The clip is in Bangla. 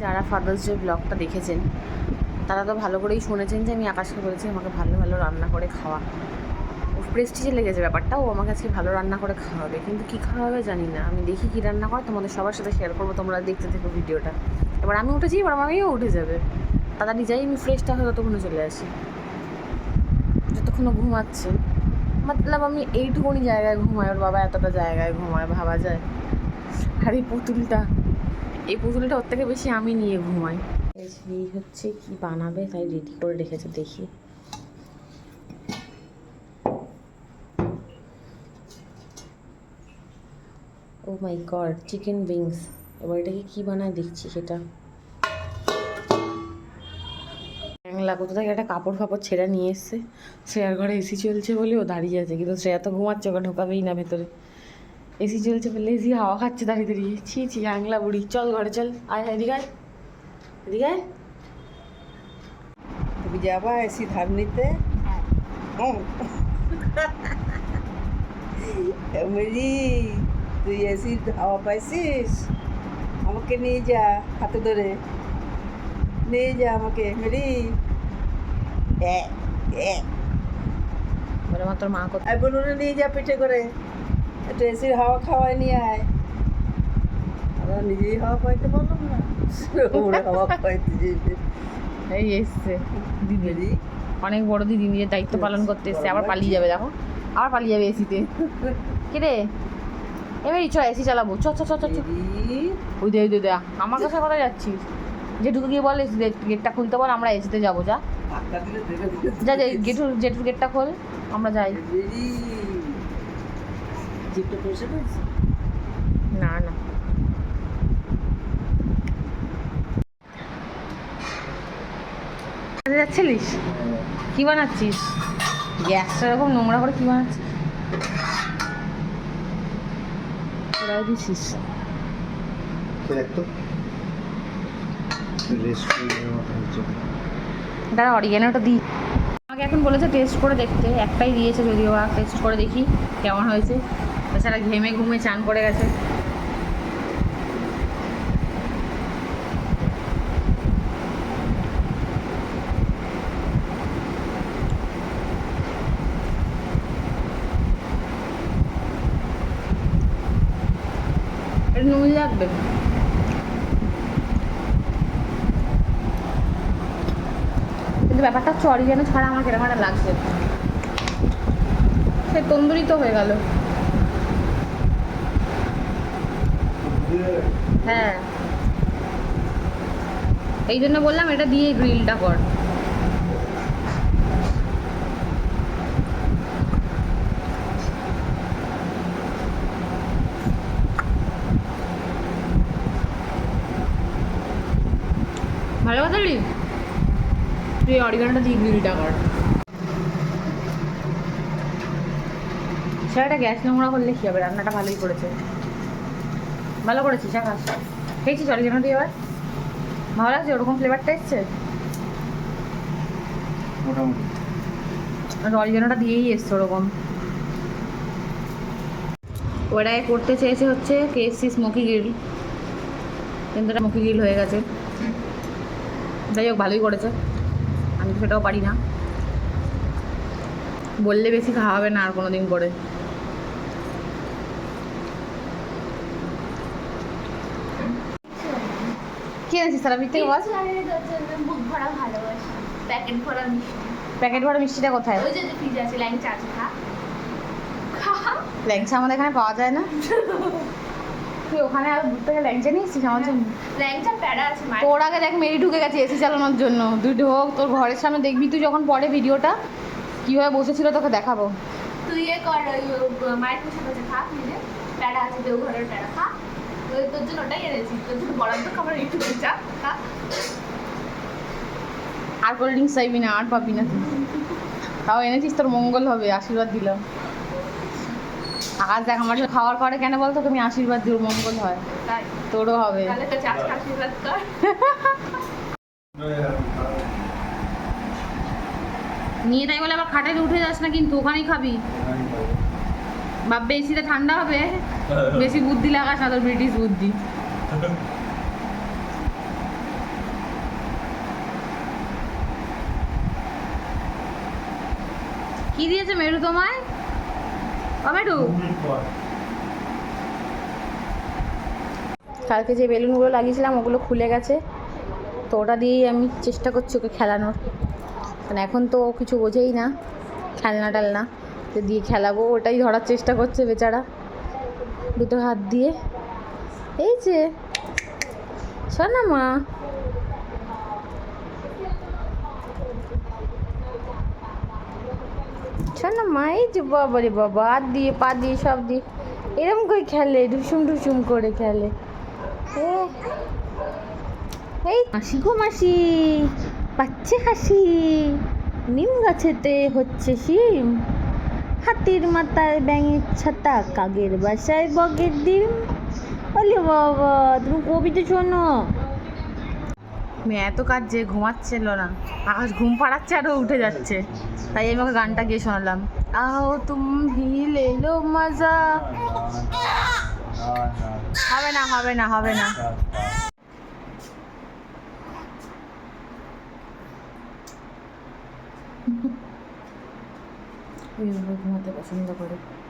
যারা ফাদার্স ডে ব্লগটা দেখেছেন, তারা তো ভালো করেই শুনেছেন যে আমি আকাশকে বলেছি আমাকে ভালো ভালো রান্না করে খাওয়া। ওর প্রেস্টিজে লেগেছে ব্যাপারটা, ও আমাকে আজকে ভালো রান্না করে খাওয়াবে। কিন্তু কী খাওয়াবে জানি না। আমি দেখি কী রান্না করে, তোমাদের সবার সাথে শেয়ার করব, তোমরা দেখতে থেকো ভিডিওটা। এবার আমি উঠেছি, এবার আমাকেও উঠে যাবে। তাড়াতাড়ি যাই আমি ফ্রেশটা হয়ে ততক্ষণে চলে আসি। যতক্ষণ ঘুমাচ্ছে। মতলব আমি এইটুকুনি জায়গায় ঘুমাই, ওর বাবা এতটা জায়গায় ঘুমায়, ভাবা যায়। আর এই পুতুলটা। এই পুতুলটা ওর থেকে বেশি আমি নিয়ে ঘুমাই। এই হচ্ছে কি বানাবে, তাই রেডি করে রেখেছে, দেখি। Oh my god chicken wings এবার এটাকে কী বানায় দেখছি সেটা। কোথা থেকে একটা কাপড় ফাপড় ছেঁড়া নিয়ে এসছে? শ্রেয়ার ঘরে এসি চলছে বলে ও দাঁড়িয়ে আছে, কিন্তু শ্রেয়া তো ঘুমাচ্ছে, ওকে ঢোকাবেই না ভেতরে। এসি চলছে বলে এসি হাওয়া খাচ্ছে দাঁড়িয়ে দাঁড়িয়ে। ছি ছি আংলা বুড়ি। চল ঘরে চল। আয় এদিকে আয়। এদিকে আয়। তুমি যাবা এসি ধার নিতে? হ্যাঁ। এমনি তুই এসি হাওয়া পাইছিস? আমাকে নিয়ে যা হাতে ধরে। নিয়ে যা আমাকে মেরি হ্যাঁ হ্যাঁ বলে আমার তোর মা কোথায় বলুন নিয়ে যা পিঠে করে। একটু এসির হাওয়া খাওয়াই নিয়ে আয় আমরা নিজেই হাওয়া পাইতে পারলাম না ওরা হাওয়া পাইতে যেতে এই এসছে দিদি অনেক বড় দিদি নিজের দায়িত্ব পালন করতে এসছে আবার পালিয়ে যাবে দেখো আবার পালিয়ে যাবে এসিতে কে রে এবারই চ এসি চালাবো চ চ চ চ। ওই দে ওই দে আমার কাছে কোথায় যাচ্ছিস জেঠুকে গিয়ে বলে গেটটা খুলতে বল আমরা এসিতে যাব যা যা যা গেটুর জেঠুর গেটটা খোল আমরা যাই জিপটা পয়সা পেয়েছি না না। যাচ্ছিলিস? কি বানাচ্ছিস? গ্যাসটা এরকম নোংরা করে কি বানাচ্ছিস? ওরাই দিছিস। দাঁড়া অরিগ্যানোটা দিই আমাকে এখন বলেছে টেস্ট করে দেখতে। একটাই দিয়েছে যদিও টেস্ট করে দেখি কেমন হয়েছে। তাছাড়া ঘেমে ঘুমে চান করে গেছে। নুন লাগবে? কিন্তু ব্যাপারটা হচ্ছে অরিগানো ছাড়া আমার কেরম লাগছে। সে তন্দুরি তো হয়ে গেল। হ্যাঁ। এই জন্য বললাম এটা দিয়ে গ্রিলটা কর। ভালো কথা রে? তুই অরিগানোটা দিয়ে গ্রিলটা কর। সেটা গ্যাস নোংরা করলে কী হবে? রান্নাটা ভালোই করেছে। ভালো করেছিস আকাশ খেয়েছিস অরিগানো দিয়ে এবার? ভালো লাগছে ওরকম ফ্লেভারটা এসছে? মোটামুটি। আর দিয়েই এসছে ওরকম। ওরা করতে চেয়েছে হচ্ছে কেএফসি স্মোকি গ্রিল কিন্তু এটা স্মোকি গ্রিল হয়ে গেছে। যাই হোক ভালোই করেছে। আমি তো সেটাও পারি না। বললে বেশি খাওয়াবে না আর কোনো দিন করে কি এনেছিস তারা থেকে বল। বুক ভরা ভালোবাসা। প্যাকেট ভরা মিষ্টি। প্যাকেট ভরা মিষ্টিটা কোথায়? ওই যে ফ্রিজ আছে ল্যাংচা আছে খা। ল্যাংচা আমাদের এখানে পাওয়া যায় না। তুই ওখানে আর দূর থেকে ল্যাংচা নিয়ে এসছিস আমার জন্য? ল্যাংচা প্যাড়া আছে তোর আগে দেখ মেরি ঢুকে গেছে এসি চালানোর জন্য। তুই ঢোক তোর ঘরের সামনে দেখবি তুই যখন পরে ভিডিওটা কীভাবে বসেছিল তোকে দেখাবো। তুই এ কর ওই মায়ের খা প্যাড়া আছে দেওঘরের প্যাড়া খা। ওই তোর জন্য ওটাই এনেছি তোর জন্য বরাদ্দ খাবার একটু চা আর কোল্ড ড্রিঙ্কস চাইবি না আর পাবি না তুই। তাও এনেছিস তোর মঙ্গল হবে আশীর্বাদ দিলাম। আকাশ দেখ আমার খাওয়ার পরে কেন বলতো তুমি আশীর্বাদ দিও মঙ্গল হয়। তাই। তোরও হবে। আশীর্বাদ কর। নিয়ে তাই বলে আবার খাটাইতে উঠে যাস না কিন্তু ওখানেই খাবি। ভাববে এসিতে ঠান্ডা হবে, বেশি বুদ্ধি লাগাস না তোর ব্রিটিশ বুদ্ধি। কি দিয়েছে মেরু তোমায়? টমেটো কালকে যে বেলুনগুলো লাগিয়েছিলাম, ওগুলো খুলে গেছে। তো ওটা দিয়েই আমি চেষ্টা করছি ওকে খেলানোর। কারণ এখন তো কিছু বোঝেই না খেলনা টেলনা তো দিয়ে খেলাবো, ওটাই ধরার চেষ্টা করছে বেচারা। দুটো হাত দিয়ে। এই যে, শোনা মা। মা, এই যে বাবা রে বাবা, হাত দিয়ে, পা দিয়ে, সব দিয়ে। এরম করে খেলে, ঢুসুম ঢুসুম করে খেলে। এই মাসি গো মাসি, পাচ্ছে হাসি। নিম গাছেতে হচ্ছে শিম। হাতির মাথায় ব্যাঙের ছাতা, কাগের বাসায় বগের ডিম। বলি বাবা, তুমি কবিতা শোনো? মেয়ে এত কাজ যে ঘুমাচ্ছিল না। আকাশ ঘুম পাড়াচ্ছে আরও উঠে যাচ্ছে। তাই আমি ওকে গানটা গিয়ে শোনালাম। আও তুম হি লে লো মজা। হবে না হবে না হবে না। いうふうになってば死んだこれ。